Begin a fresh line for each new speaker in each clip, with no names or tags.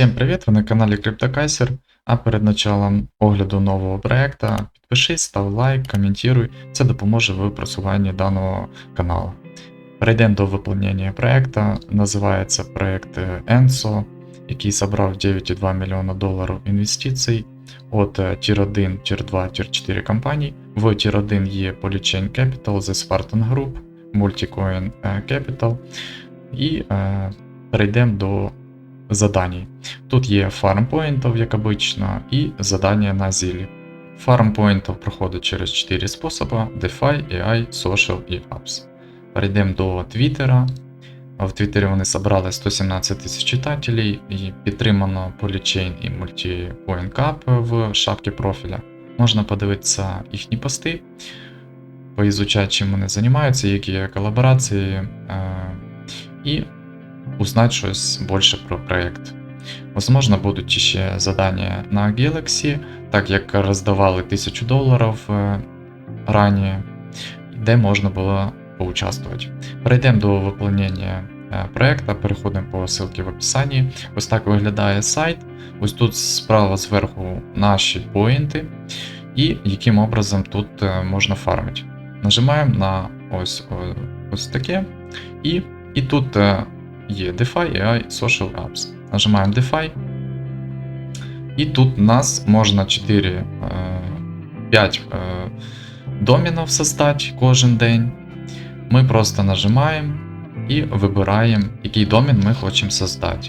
Всім привіт! Ви на каналі CryptoKaiser. А перед началом огляду нового проекта підпишись, став лайк, коментуй. Це допоможе в просуванні даного каналу. Перейдемо до виповнення проекту. Називається проект ENSO, який зібрав 9,2 мільйона доларів інвестицій від Tier 1, Tier 2, Tier 4 компаній. В Tier 1 є Polychain Capital, The Spartan Group, Multicoin е, Capital. І е, перейдемо до заданий. Тут є фармпоінтів, як обично, і задання на зілі. Фармпоінтів проходить через 4 способи: DeFi, AI, Social і Apps. Перейдемо до Твіттера. В Твіттері вони зібрали 117 тисяч читателей і підтримано Polychain і Multicoin Cup в шапці профіля. Можна подивитися їхні пости, поізучати, чим вони займаються, які є колаборації, е, і узнать щось більше про проект. Возможно, будуть ще задання на Galaxy, так як роздавали 1000 доларів е, раніше, де можна було поучаствувати. Перейдемо до виповнення е, проекту, переходимо по ссылці в описанні. Ось так виглядає сайт. Ось тут справа зверху наші поінти, і яким образом тут е, можна фармити. Нажимаємо на ось, ось таке, і, і тут є DeFi, AI, Social Apps. Нажимаємо DeFi. І тут у нас можна 4, е, 5 е, домінів создати кожен день. Ми просто нажимаємо і вибираємо, який домін ми хочемо создати.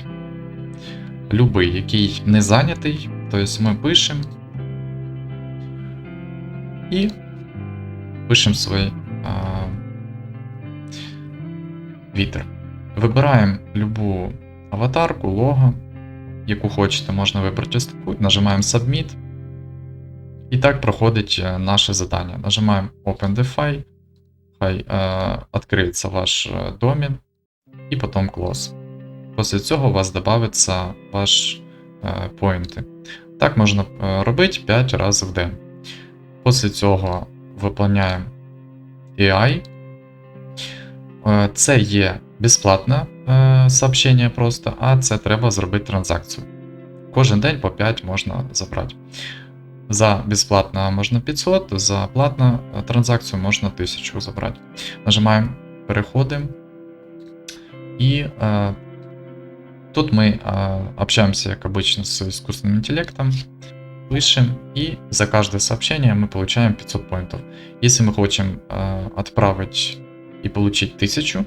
Любий, який не зайнятий, тобто ми пишемо і пишемо свій е, вітер. Вибираємо любу аватарку, лого, яку хочете, можна вибрати ось таку, нажимаємо Submit. І так проходить е, наше завдання. Нажимаємо OpenDefi, хай е, відкриється ваш е, домін, і потім Close. Після цього у вас додається ваш е, поінти. Так можна е, робити 5 разів в день. Після цього виповняємо AI. Це є безплатне е, сообщення просто, а це треба зробити транзакцію. Кожен день по 5 можна забрати. За безплатно можна 500, за платну е, транзакцію можна 1000 забрати. Нажимаємо переходимо. І е, тут мы э, общаемся, как обычно, с искусственным интеллектом, пишем, и за каждое сообщение мы получаем 500 поинтов. Если мы хотим э, отправить и получить 1000,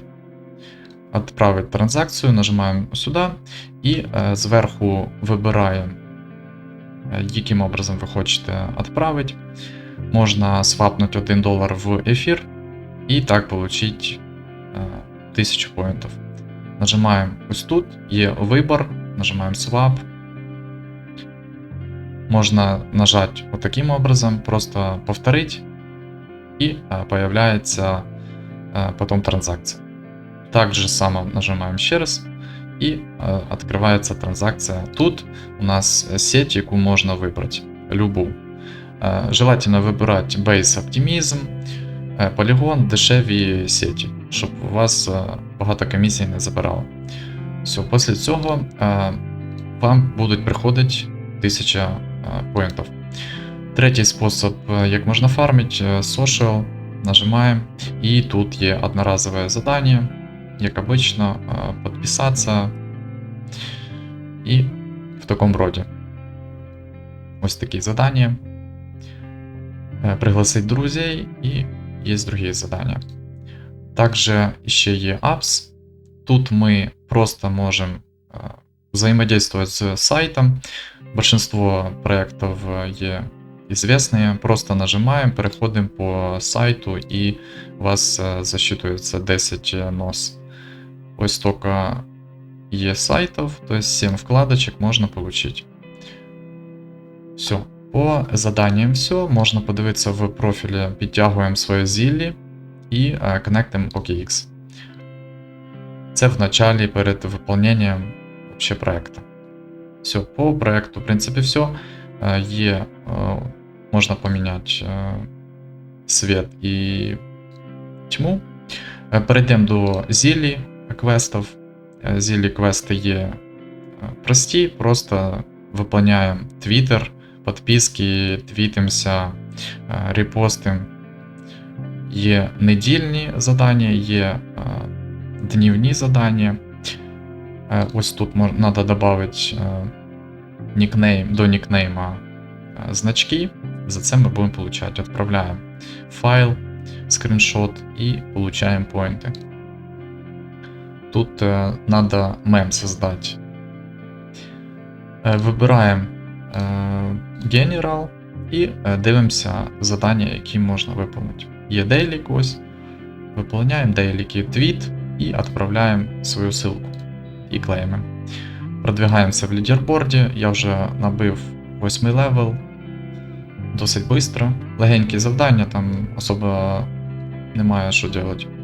отправить транзакцию, нажимаем сюда е, зверху вибираємо, е, яким образом ви хочете відправити. Можна свапнути 1 долар в ефір і так отримати е, 1000 поінтів. Нажимаємо ось тут, є вибор, нажимаємо Swap. Можна нажати вот таким образом, просто повторить, і е, появляється е, потом транзакция. Так же само нажимаем ще раз, і е, відкривається. Тут у нас сеть, яку можна вибрати, любу. Е, желательно вибирати Base Optimism, е, Polygon, дешеві сеті, щоб у вас е, багато комісій не забирало. Все, після цього вам будуть приходити 1000 е, поінтів. Третій спосіб, як можна фармити, social. Нажимаем, и тут є одноразовое задание, як обычно, е, подписаться. І в такому роді. Ось такі задання. Е, Пригласить друзей і є другі задання. Также ще є apps. Тут ми просто можемо е, взаимодействовать з сайтом. Большинство проектов є известные. Просто нажимаем, переходим по сайту і у вас е, засчитується 10 нос. Ось столько є сайтов, то есть 7 вкладочек можна получить. Все. По заданням все. Можна подивитися в профілі, підтягуємо своє зіллі і коннектимо OKX. Це в началі перед виконанням вообще проекту. Все, по проекту, в принципі, все. Є, е, можна поміняти е, світ і тьму. Е, Перейдемо до зілі квестів. Е, Зілі квести є прості, просто выполняем Twitter, подписки, твітимося, е, репостим. Є недільні задання, є е, днівні задання. Е, Ось тут треба додати нікнейм, до нікнейма е, значки. За це ми будемо получати. Відправляємо файл, скріншот і получаємо поінти. Тут е, надо мем создати. Е, Вибираємо General і е, дивимося задання, які можна виконати. Є дейлік ось. Виповняємо дейліки твіт і відправляємо свою ссылку. І клеїмо. Продвигаємося в лідерборді. Я вже набив 8 левел. Досить швидко. Легенькі завдання, там особо немає що робити.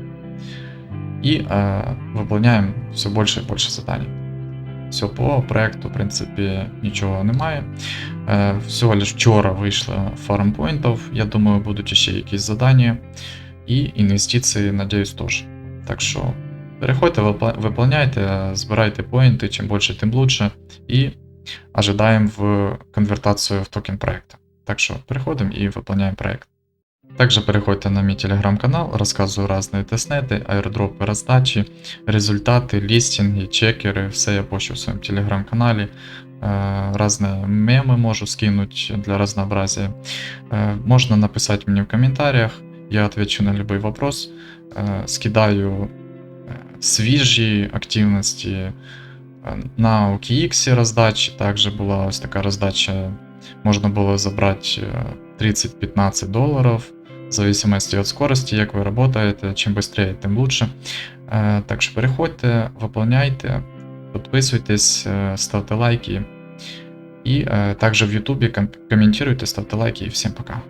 І е, виповняємо все більше і більше завдань. Все, по проекту, в принципі, нічого немає. Е, всього лиш вчора вийшло фармпоінтів. Я думаю, будуть ще якісь задання. І інвестиції, надіюсь, теж. Так що переходьте, виповняйте, збирайте поінти, чим більше, тим лучше. І ожидаємо в конвертацію в токен проекта. Так що переходимо і виповняємо проект. Також переходьте на мій телеграм-канал, розказую різні тестнети, аеродропи роздачі, результати, лістинги, чекери, все я пощу в своєму телеграм-каналі. Е, Різні меми можу скинуть для разнообразия. Е, Можна написати мені в коментарях, я отвечу на любой вопрос. Е, Скидаю свіжі активності. На OKX роздачі також була ось така роздача. Можна було забрати е, 30-15 доларів, в зависимости від скорості, як ви працюєте, чим швидше, тим лучше. Е, Так що переходьте, виповняйте, підписуйтесь, е, ставте лайки. І также також в Ютубі ком- коментуйте, ставте лайки і всім пока.